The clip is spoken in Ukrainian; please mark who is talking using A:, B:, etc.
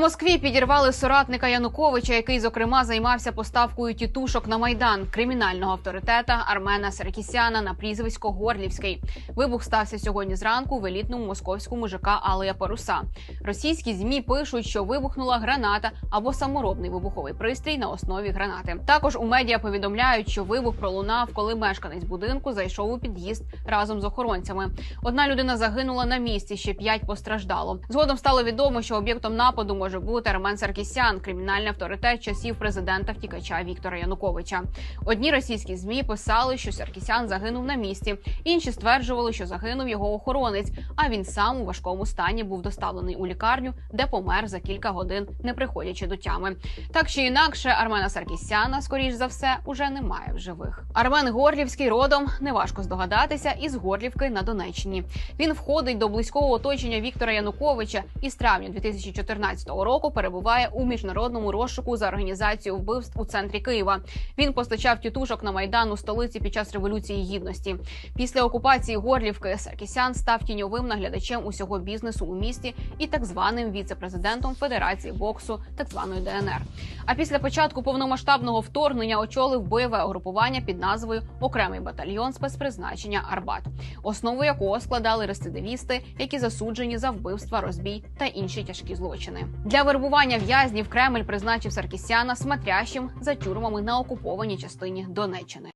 A: Москві підірвали соратника Януковича, який зокрема займався поставкою тітушок на майдан кримінального авторитета Армена Серкісяна на прізвисько Горлівський. Вибух стався сьогодні зранку в елітному московському ЖК Алея Паруса. Російські змі пишуть, що вибухнула граната або саморобний вибуховий пристрій на основі гранати. Також у медіа повідомляють, що вибух пролунав, коли мешканець будинку зайшов у під'їзд разом з охоронцями. Одна людина загинула на місці, ще п'ять постраждало. Згодом стало відомо, що об'єктом нападу може бути Армен Саркісян, кримінальний авторитет часів президента втікача Віктора Януковича. Одні російські змі писали, що Саркісян загинув на місці. Інші стверджували, що загинув його охоронець. А він сам у важкому стані був доставлений у лікарню, де помер за кілька годин, не приходячи до тями. Так чи інакше, Армена Саркісяна, скоріш за все, уже немає в живих. Армен Горлівський родом неважко здогадатися із Горлівки на Донеччині. Він входить до близького оточення Віктора Януковича і з травня 2014 року перебуває у міжнародному розшуку за організацію вбивств у центрі Києва. Він постачав тітушок на майдан у столиці під час революції гідності. Після окупації Горлівки Саркісян став тіньовим наглядачем усього бізнесу у місті і так званим віце-президентом Федерації боксу, так званої ДНР. А після початку повномасштабного вторгнення очолив бойове угрупування під назвою Окремий батальйон спецпризначення Арбат, основу якого складали рецидивісти, які засуджені за вбивства, розбій та інші тяжкі злочини. Для вербування в'язнів Кремль призначив Саркісяна смотрящим за тюрмами на окупованій частині Донеччини.